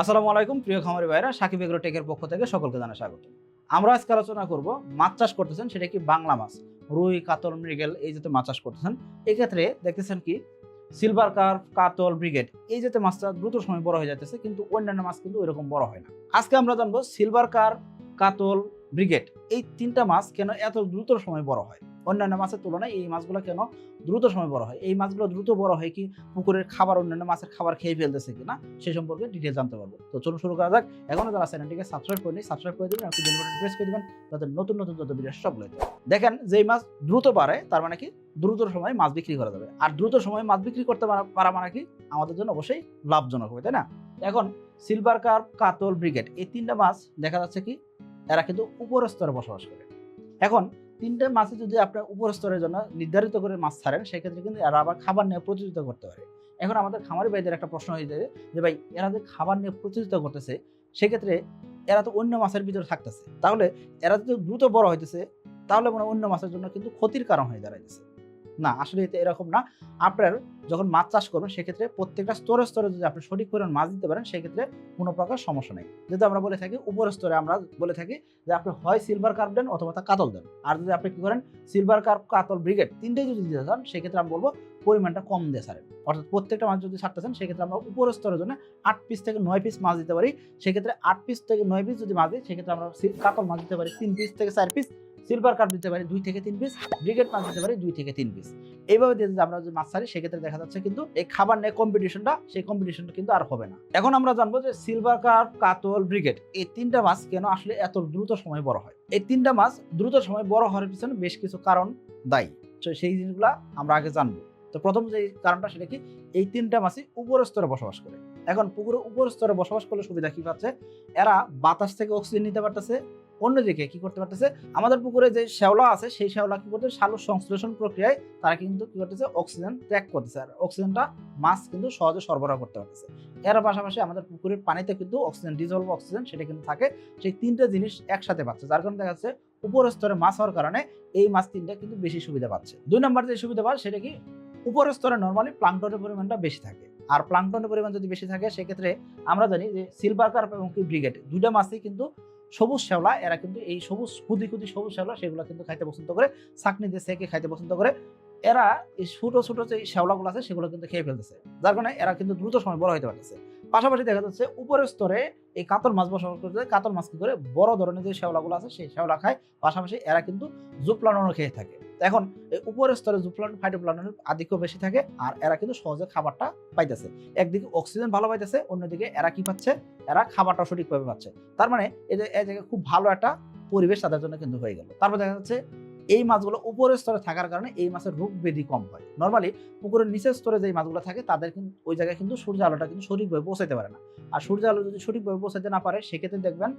আসসালামু আলাইকুম, প্রিয় খামারি ভাইরা, সাকিব এগ্রো টেকের পক্ষ থেকে সকলকে জানা স্বাগত। আমরা আজকে আলোচনা করব মাছ চাষ করতেছেন, সেটা কি বাংলা মাছ? রুই, কাতল, মৃগেল, এই জাতীয় মাছ চাষ করতেছেন। এক্ষেত্রে দেখতেছেন কি সিলভার কার্প কাতল ব্রিগেড এই জাতীয় মাছটা দ্রুত সময় বড় হয়ে যাচ্ছে কিন্তু অন্যান্য মাছ কিন্তু ওইরকম বড় হয় না। আজকে আমরা জানব সিলভার কার্প কাতল ব্রিগেড, এই তিনটা মাছ কেন এত দ্রুত সময় বড় হয়? অন্যান্য মাছের তুলনায় এই মাছগুলো কেন দ্রুত সময় বড় হয়? এই মাছগুলো দ্রুত বড় হয় কি পুকুরের খাবার, অন্যান্য মাছের খাবার খেয়ে ফেলতেছে কিনা? সে সম্পর্কে ডিটেল জানতে পারব। তো চলুন শুরু করা যাক। এখনও যারা চ্যানেলটিকে সাবস্ক্রাইব করেনি সাবস্ক্রাইব করে দিবেন একটু বেল বাটন প্রেস করে দিবেন যাতে নতুন নতুন যত ভিডিও সব লয়ে দেখেন, যেই মাছ দ্রুত বাড়ে, তার মানে কি দ্রুত সময় মাছ বিক্রি করা যাবে। আর দ্রুত সময় মাছ বিক্রি করতে পারা মানে কি আমাদের জন্য অবশ্যই লাভজনক হবে, তাই না? এখন সিলভার কার্প কাতল, ব্রিগেড, এই তিনটা মাছ দেখা যাচ্ছে কি এরা কিন্তু উপর স্তরে বসবাস করে। এখন তিনটা মাছে যদি আপনার উপর স্তরের জন্য নির্ধারিত করে মাছ ছাড়েন, সেক্ষেত্রে কিন্তু এরা আবার খাবার নিয়ে প্রতিযোগিতা করতে পারে। এখন আমাদের খামারি ভাইদের একটা প্রশ্ন হয়ে যায় যে, ভাই, এরা যে খাবার নিয়ে প্রতিযোগিতা করতেছে, সেক্ষেত্রে এরা তো অন্য মাছের ভিতরে থাকতেছে। তাহলে এরা যদি দ্রুত বড় হইতেছে, তাহলে মনে অন্য মাছের জন্য কিন্তু ক্ষতির কারণ হয়ে দাঁড়াইতেছে। না, আসলে এটা এরকম না। আপনার যখন মাছ চাষ করবেন, সেক্ষেত্রে প্রত্যেকটা স্তরে স্তরে যদি আপনি সঠিক পরিমাণ মাছ দিতে পারেন, সেক্ষেত্রে কোনো প্রকার সমস্যা নেই। যদি আমরা বলে থাকি উপর স্তরে আমরা বলে থাকি যে আপনি হয় সিলভার কার্প দেন অথবা তা কাতল দেন। আর যদি আপনি কি করেন সিলভার কার্প কাতল ব্রিগেড তিনটেই যদি দিতে চান, সেক্ষেত্রে আমি বলব পরিমাণটা কম দিয়ে ছাড়েন। অর্থাৎ প্রত্যেকটা মাছ যদি ছাড়তে চান, সেক্ষেত্রে আমরা উপর স্তরের জন্য আট পিস থেকে নয় পিস মাছ দিতে পারি। সেক্ষেত্রে আট পিস থেকে নয় পিস যদি মাছ দিই, সেক্ষেত্রে আমরা কাতল মাছ দিতে পারি তিন পিস থেকে চার পিস সিলভার কার্প দিতে পারি দুই থেকে তিন পিস ব্রিগেড মাছ দিতে পারি দুই থেকে তিন পিস এইভাবে দিয়ে যদি আমরা যদি মাছ ছাড়ি সেক্ষেত্রে দেখা যাচ্ছে কিন্তু এই খাবার নিয়ে কম্পিটিশনটা সেই কম্পিটিশনটা কিন্তু আর হবে না। এখন আমরা জানব যে সিলভার কার্প কাতল ব্রিগেড এই তিনটা মাছ কেন আসলে এত দ্রুত সময় বড় হয়? এই তিনটা মাছ দ্রুত সময় বড় হওয়ার পিছনে বেশ কিছু কারণ দায়ী। তো সেই জিনিসগুলা আমরা আগে জানব। তো প্রথম যে কারণটা সেটা কি? এই তিনটা মাছই উপর স্তরে বসবাস করে। এখন পুকুরের উপর স্তরে বসবাস করলে সুবিধা কি পাচ্ছে? এরা বাতাস থেকে অক্সিজেন নিতে পারতেছে অন্যদিকে কি করতে পারতেছে? আমাদের পুকুরে যে শ্যাওলা আছে, সেই শ্যাওলা কি করতে সালোর সংশ্লেষণ প্রক্রিয়ায় তারা কিন্তু কি করতেছে? অক্সিজেন ত্যাগ করতেছে। আর অক্সিজেনটা মাছ কিন্তু সহজে সরবরাহ করতে পারতেছে। এর পাশাপাশি আমাদের পুকুরের পানিতে কিন্তু অক্সিজেন ডিজলভ অক্সিজেন সেটা কিন্তু থাকে। সেই তিনটা জিনিস একসাথে পাচ্ছে, যার কারণে দেখা যাচ্ছে উপর স্তরে মাছ হওয়ার কারণে এই মাছ তিনটা কিন্তু বেশি সুবিধা পাচ্ছে। দুই নম্বর যে সুবিধা পায় সেটা কি? উপর স্তরে নর্মালি প্লাংটনের পরিমাণটা বেশি থাকে। আর প্লাংটনের পরিমাণ যদি বেশি থাকে, সেক্ষেত্রে আমরা জানি যে সিলভার কার্প এবং কি ব্রিগেড দুইটা মাছই কিন্তু সবুজ শ্যাওলা, এরা কিন্তু এই সবুজ খুদি খুদি সবুজ শ্যাওলা, সেগুলো কিন্তু খাইতে পছন্দ করে। চাকনি দিয়ে সেকে খাইতে পছন্দ করে। এরা এই ছোটো ছোটো যে শ্যাওলাগুলো আছে, সেগুলো কিন্তু খেয়ে ফেলতেছে। যার কারণে এরা কিন্তু দ্রুত সময় বড় হতে পারতেছে। পাশাপাশি দেখা যাচ্ছে, উপরের স্তরে এই কাতল মাছ বসবাস করতে কাতল মাছ কি করে? বড় ধরনের যে শ্যাওলাগুলো আছে, সেই শ্যাওলা খায়। পাশাপাশি এরা কিন্তু জুপ্লানও খেয়ে থাকে। এখন উপরের স্তরে জুপ্লান ফাইটোপ্লানের আধিক্য বেশি থাকে, আর এরা কিন্তু সহজে খাবারটা পাইতেছে। একদিকে অক্সিজেন ভালো পাইতেছে, অন্যদিকে এরা কি পাচ্ছে? এরা খাবারটা সঠিকভাবে পাচ্ছে। তার মানে এই জায়গায় খুব ভালো একটা পরিবেশ তাদের জন্য কিন্তু হয়ে গেল। তারপর দেখা যাচ্ছে, এই মাছগুলো উপরের স্তরে থাকার কারণে এই মাছের রোগ ব্যাধি কম হয়। নর্মালি পুকুরের নিচের স্তরে যে মাছগুলো থাকে, তাদের কিন্তু ওই জায়গায় কিন্তু সূর্য আলোটা কিন্তু সঠিকভাবে পৌঁছাতে পারে না। আর সূর্য আলো যদি সঠিকভাবে পৌঁছাতে না পারে, সেক্ষেত্রে দেখবেন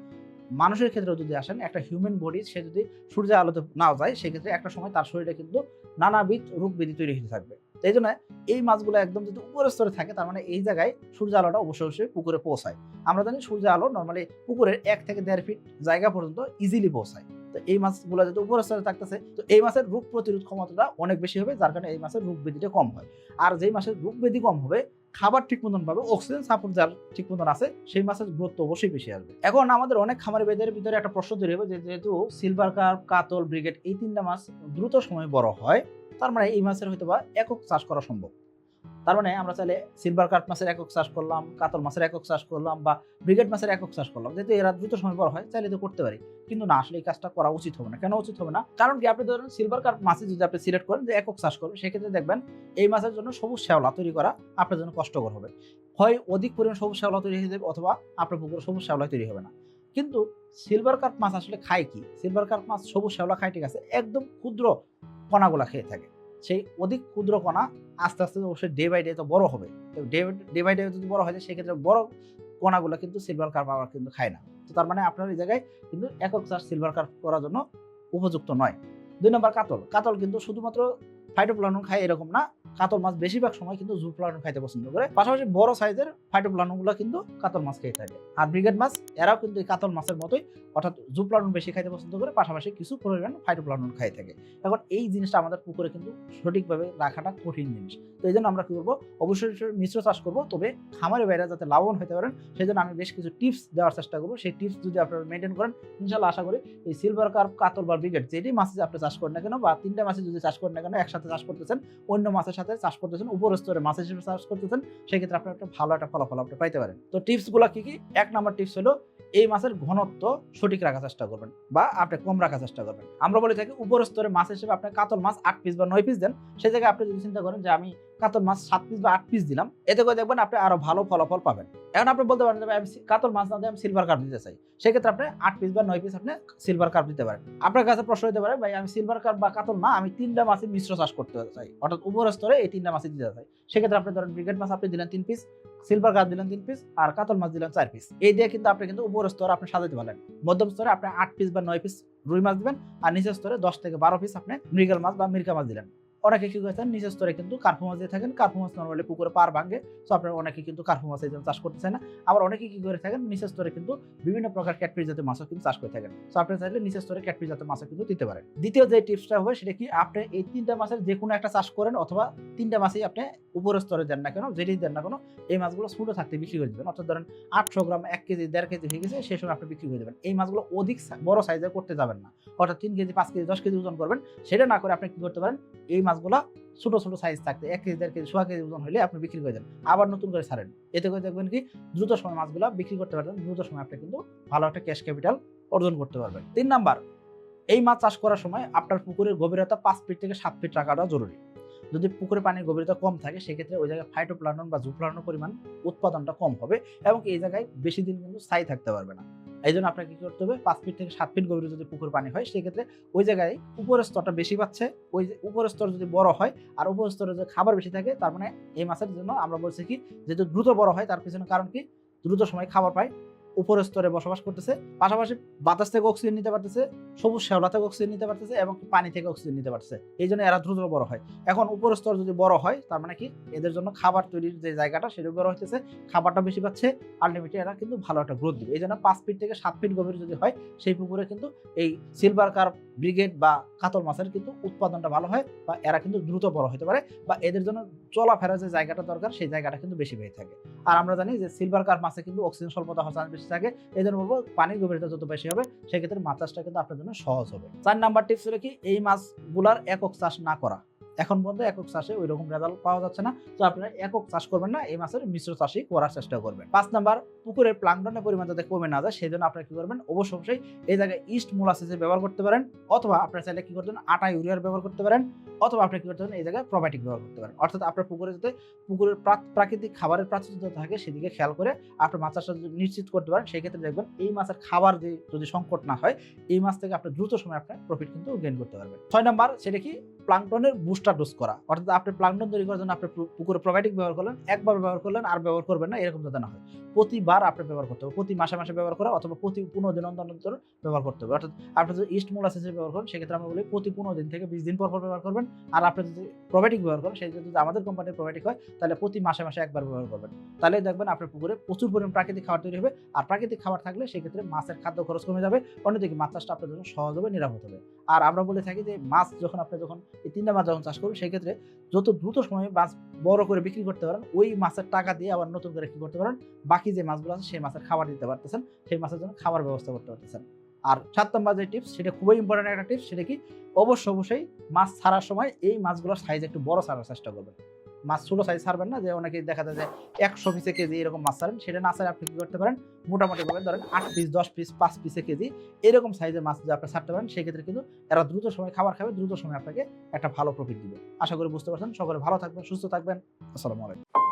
মানুষের ক্ষেত্রেও যদি আসেন, একটা হিউম্যান বডি সে যদি সূর্য আলোতে নাও যায়, সেক্ষেত্রে একটা সময় তার শরীরে কিন্তু নানাবিধ রোগ ব্যাধি তৈরি হতে থাকবে। এই জন্য এই মাছগুলো একদম যদি উপরের স্তরে থাকে, তার মানে এই জায়গায় সূর্য আলোটা অবশ্যই অবশ্যই পুকুরে পৌঁছায়। আমরা জানি সূর্য আলো নর্মালি পুকুরের এক থেকে দেড় ফিট জায়গা পর্যন্ত ইজিলি পৌঁছায়। তো এই মাছগুলো যদি উপরের স্তরে থাকতেছে, তো এই মাছের রোগ প্রতিরোধ ক্ষমতাটা অনেক বেশি হবে, যার কারণে এই মাছের রোগ ব্যাধিটা কম হয়। আর যেই মাছের রোগ ব্যাধি কম হবে খাবার ঠিক মতন পাবে অক্সিজেন সাপোর্ট যার ঠিক মতন আছে, সেই মাছের গ্রোথ তো অবশ্যই বেশি আসবে। এখন আমাদের অনেক খামারি বেদের ভিতরে একটা প্রশ্ন তৈরি হবে যেহেতু সিলভার কার্প কাতল ব্রিগেড এই তিনটা মাছ দ্রুত সময়ে বড় হয়, তার মানে এই মাছের হয়তো বা একক চাষ করা সম্ভব। তার মানে আমরা চাইলে সিলভার কার্প মাছের একক চাষ করলাম, কাতল মাছের একক চাষ করলাম বা ব্রিগেড মাছের একক চাষ করলাম। যেহেতু এরা দ্রুত সময় বড় হয়, চাইলে তো করতে পারি। কিন্তু না, আসলে এই কাজটা করা উচিত হবে না। কেন উচিত হবে না? কারণ কি, আপনি ধরেন সিলভার কার্প মাছে যদি আপনি সিলেক্ট করেন যে একক চাষ করবেন, সেক্ষেত্রে দেখবেন এই মাছের জন্য সবুজ শ্যাওলা তৈরি করা আপনার জন্য কষ্টকর হবে। হয় অধিক পরিমাণ সবুজ শ্যাওলা তৈরি হয়ে যাবে অথবা আপনার পুকুরে সবুজ শ্যাওলা তৈরি হবে না। কিন্তু সিলভার কার্প মাছ আসলে খায় কি? সিলভার কার্প মাছ সবুজ শ্যাওলা খায়, ঠিক আছে? একদম ক্ষুদ্র কণাগুলা খেয়ে থাকে। সেই অধিক ক্ষুদ্র কণা আস্তে আস্তে অবশ্যই ডে বাই ডে তো বড় হবে। ডে ডে বাই ডে যদি বড় হয়, সেক্ষেত্রে বড় কণাগুলো কিন্তু সিলভার কার্প আবার কিন্তু খায় না। তো তার মানে আপনার এই জায়গায় কিন্তু একক চার্জ সিলভার কার্প করার জন্য উপযুক্ত নয়। দুই নম্বর কাতল। কাতল কিন্তু শুধুমাত্র ফাইটোপ্লানন খায় এরকম না। কাতল মাছ বেশিরভাগ সময় কিন্তু জুপ্লানন খাইতে পছন্দ করে। পাশাপাশি বড় সাইজের ফাইটোপ্লাননগুলো কিন্তু কাতল মাছ খেয়ে থাকে। আর ব্রিগেড মাছ, এরাও কিন্তু এই কাতল মাছের মতোই, অর্থাৎ জুপ্লানন বেশি খাইতে পছন্দ করে, পাশাপাশি কিছু পরিমাণ ফাইটোপ্লানন খাই থাকে। এখন এই জিনিসটা আমাদের পুকুরে কিন্তু সঠিকভাবে রাখাটা কঠিন জিনিস। তো এই জন্য আমরা কি করব, অবশ্যই মিশ্র চাষ করব। তবে খামারে বাইরে যাতে লাভবান হতে পারেন সেই জন্য আমি বেশ কিছু টিপস দেওয়ার চেষ্টা করব। সেই টিপস যদি আপনারা মেনটেন করেন, ইনশাল্লাহ আশা করি এই সিলভার কার্প কাতল বা ব্রিগেড, যেটি মাছে আপনি চাষ করেন না কেন বা তিনটা মাছে যদি চাষ করেন না কেন, একসাথে চাষ করতেছেন, অন্য মাছের সাথে চাষ করতেছেন উপর স্তরে মাছ হিসেবে চাষ করতেছেন, সেক্ষেত্রে আপনার একটা ভালো একটা ফলাফল আপনি পাইতে পারেন। তো টিপসগুলো কি কি? এক নম্বর টিপস হলো, এই মাছের ঘনত্ব সঠিক রাখার চেষ্টা করবেন বা আপনি কম রাখার চেষ্টা করবেন। আমরা বলে থাকি উপর স্তরে মাছ হিসেবে আপনি কাতল মাছ আট পিস বা নয় পিস দেন সে জায়গায় আপনি যদি চিন্তা করেন যে আমি কাতল মাছ সাত পিস বা আট পিস দিলাম। এতে করে দেখবেন আপনি আরও ভালো ফলাফল পাবেন। এখন আপনি বলতে পারেন আমি কাতল মাছ না দিয়ে আমি সিলভার কার্প দিতে চাই। সেক্ষেত্রে আপনি আট পিস বা নয় পিস আপনি সিলভার কার্প দিতে পারেন। আপনার কাছে প্রশ্ন হতে পারে, ভাই, আমি সিলভার কার্প বা কাতল না, আমি তিনটা মাছের মিশ্র চাষ করতে চাই। অর্থাৎ উপর স্তরে এই তিনটা মাছই দিতে চাই। সেক্ষেত্রে আপনি ধরেন ব্রিগেড মাছ আপনি দিলেন তিন পিস সিলভার কার্প দিলেন তিন পিস আর কাতল মাছ দিলেন চার পিস এই দিয়ে কিন্তু আপনি কিন্তু উপর স্তরে আপনি সাজাতে পারলেন। মধ্যম স্তরে আপনি আট পিস বা নয় পিস রুই মাছ দিবেন, আর নিচের স্তরে দশ থেকে বারো পিস আপনি মৃগেল মাছ বা মির্কা মাছ দিলেন। অনেকে কি করেছেন নিচের স্তরে কিন্তু কার্পু মাছ দিয়ে থাকেন। কার্পু মাছ নর্মালি পুকুরে পার ভাঙে। সো আপনারা অনেকে কিন্তু কার্পু মাছ এই জন্য চাষ করতে না। আবার অনেকে কি করে থাকেন? নিচের স্তরে কিন্তু বিভিন্ন প্রকার ক্যাটফিস জাতীয় মাছও কিন্তু চাষ করে থাকেন। সো আপনি চাইলে নিচের স্তরে ক্যাটফিস জাতীয় মাছও কিন্তু দিতে পারেন। দ্বিতীয় যে টিপসটা হবে, সেটা কি? আপনি এই তিনটা মাছের যে কোনো একটা চাষ করেন অথবা তিনটা মাছই আপনি উপরের স্তরে দেন না কেন, যেটি দেন না কেন, এই মাছগুলো ছোটো থাকতে বিক্রি করে দেবেন। অর্থাৎ ধরেন আটশো গ্রাম, এক কেজি, দেড় কেজি হয়ে গেছে, সেই সময় আপনি বিক্রি করে দেবেন। এই মাছগুলো অধিক বড় সাইজে করতে যাবেন না। অর্থাৎ তিন কেজি, পাঁচ কেজি, দশ কেজি ওজন করবেন। সেটা না করে আপনি কি করতে পারেন? এই মাছগুলো ছোট ছোট সাইজ থাকতে এক কেজি, দেড় কেজি, সোয়া কেজি ওজন হলে আপনি বিক্রি করে দেন। আবার নতুন করে ছাড়েন। এতে করে দেখবেন কি, দ্রুত সময় মাছগুলো বিক্রি করতে পারবেন, দ্রুত সময় আপনি কিন্তু ভালো একটা ক্যাশ ক্যাপিটাল অর্জন করতে পারবেন। তিন নাম্বার, এই মাছ চাষ করার সময় আপনার পুকুরের গভীরতা পাঁচ ফিট থেকে সাত ফিট রাখাটা জরুরি। যদি পুকুরে পানির গভীরতা কম থাকে, সেক্ষেত্রে ওই জায়গায় ফাইটোপ্লানন বা জুপ্লানন পরিমাণ উৎপাদনটা কম হবে এবং এই জায়গায় বেশি দিন কিন্তু স্থায়ী থাকতে পারবে না। এই জন্য আপনাকে কি করতে হবে? পাঁচ ফিট থেকে সাত ফিট গভীরে যদি পুকুর পানি হয়, সেক্ষেত্রে ওই জায়গায় উপরের স্তরটা বেশি পাচ্ছে। ওই উপরের স্তর যদি বড় হয় আর উপরের স্তরে যদি খাবার বেশি থাকে, তার মানে এই মাছের জন্য আমরা বলছি কি, যেহেতু দ্রুত বড় হয়, তার পিছনে কারণ কি? দ্রুত সময় খাবার পায়। উপরের স্তরে বসবাস করতেছে, পাশাপাশি বাতাস থেকে অক্সিজেন নিতে পারতেছে, সবুজ শ্যাওলা থেকে অক্সিজেন নিতে পারতেছে এবং পানি থেকে অক্সিজেন নিতে পারতেছে। এই জন্য এরা দ্রুত বড় হয়। এখন উপরের স্তর যদি বড় হয়, তার মানে কি? এদের জন্য খাবার তৈরির যে জায়গাটা সেটা বড় হইতেছে, খাবারটা বেশি পাচ্ছে আলটিমেটলি এরা কিন্তু ভালো একটা গ্রোথ দিবে। এই জন্য পাঁচ ফিট থেকে সাত ফিট গভীর যদি হয়, সেই পুকুরে কিন্তু এই সিলভার কার্প ব্রিগেড বা কাতল মাছের কিন্তু উৎপাদনটা ভালো হয় বা এরা কিন্তু দ্রুত বড় হতে পারে বা এদের জন্য চলাফেরার যে জায়গাটা দরকার, সেই জায়গাটা কিন্তু বেশি হয়ে থাকে। আর আমরা জানি যে সিলভার কার্প মাছে কিন্তু অক্সিজেন স্বল্পতা হওয়ার বেশি থাকে। এই জন্য বলব পানির গভীরতা যত বেশি হবে, সেক্ষেত্রে মাছ চাষটা কিন্তু আপনার জন্য সহজ হবে। চার নাম্বার টিপস হলো কি, এই মাছগুলার একক চাষ না করা। এখন পর্যন্ত একক চাষে ওই রকম রেজাল্ট পাওয়া যাচ্ছে না। তো আপনারা একক চাষ করবেন না, এই মাছের মিশ্র চাষই করার চেষ্টা করবেন। পাঁচ নাম্বার, পুকুরের প্লাঙ্কটনের পরিমাণ যাতে কমে না যায় সেই জন্য আপনারা কি করবেন, অবশ্য অবশ্যই এই জায়গায় ইস্ট মোলাসিসের ব্যবহার করতে পারেন, অথবা আপনারা চাইলে কি করতে আটা ইউরিয়ার ব্যবহার করতে পারেন, অথবা আপনি কি করতে এই জায়গায় প্রোবায়োটিক ব্যবহার করতে পারেন। অর্থাৎ আপনার পুকুরে যাতে পুকুরের প্রাকৃতিক খাবারের প্রাচুর্য থাকে, সেদিকে খেয়াল করে আপনার মাছ চাষটা নিশ্চিত করতে পারেন, সেই ক্ষেত্রে দেখবেন এই মাছের খাবার যদি সংকট না হয়, এই মাছ থেকে আপনি দ্রুত সময় আপনার প্রফিট কিন্তু গেইন করতে পারবেন। ছয় নাম্বার, সেটা কি? প্লাঙ্কটনের বুস্টার ডোজ করা। অর্থাৎ আপনি প্লাঙ্কটন তৈরি করার জন্য আপনি পুকুরে প্রোবায়োটিক ব্যবহার করলেন, একবার ব্যবহার করলেন, আর ব্যবহার করবেন না, এরকম যাতে না হয়। প্রতিবার আপনি ব্যবহার করতে হবে, প্রতি মাসে মাসে ব্যবহার করা অথবা প্রতি পনেরো দিন অন্তর অন্তর ব্যবহার করতে হবে। অর্থাৎ আপনি যদি ইস্ট মোলাসিসের ব্যবহার করেন, সেক্ষেত্রে আমরা বলি প্রতি পনেরো দিন থেকে বিশ দিন পর পর ব্যবহার করবেন। আর আপনি যদি প্রোবায়োটিক ব্যবহার করেন, সেই যদি আমাদের কোম্পানির প্রোবায়োটিক হয়, তাহলে প্রতি মাসে মাসে একবার ব্যবহার করবেন। তাহলে দেখবেন আপনার পুকুরে প্রচুর পরিমাণ প্রাকৃতিক খাবার তৈরি হবে, আর প্রাকৃতিক খাবার থাকলে সেক্ষেত্রে মাছের খাদ্য খরচ কমে যাবে, অন্যদিকে মাছ চাষটা আপনার জন্য সহজ হবে, নিরাপদ হবে। আর আমরা বলে থাকি যে মাছ যখন আপনি যখন এই তিনটা মাছ যখন চাষ করবেন সেক্ষেত্রে যত দ্রুত সময়ে মাছ বড় করে বিক্রি করতে পারেন, ওই মাছের টাকা দিয়ে আবার নতুন করে কি করতে পারেন, বাকি যে মাছগুলো আছে, সেই মাছের খাবার দিতে পারতেছেন, সেই মাছের জন্য খাবার ব্যবস্থা করতে পারতেছেন। আর সাত নম্বর যে টিপস সেটা খুবই ইম্পর্টেন্ট একটা টিপস সেটা কি? অবশ্য অবশ্যই মাছ ছাড়ার সময় এই মাছগুলোর সাইজ একটু বড় ছাড়ার চেষ্টা করবেন। মাছ ছোটো সাইজ ছাড়বেন না, যে অনেকে দেখা যায় যে একশো পিসে কেজি এরকম মাছ ছাড়েন, সেটা না ছাড়ে আপনি কী করতে পারেন, মোটামুটি ভাবে ধরেন আট পিস দশ পিস পাঁচ পিসে কেজি এরকম সাইজের মাছ যদি আপনি ছাড়তে পারেন, সেক্ষেত্রে কিন্তু এরা দ্রুত সময় খাবার খাবে, দ্রুত সময় আপনাকে একটা ভালো প্রফিট দিবে। আশা করি বুঝতে পারছেন। সকলে ভালো থাকবেন, সুস্থ থাকবেন। আসসালামু আলাইকুম।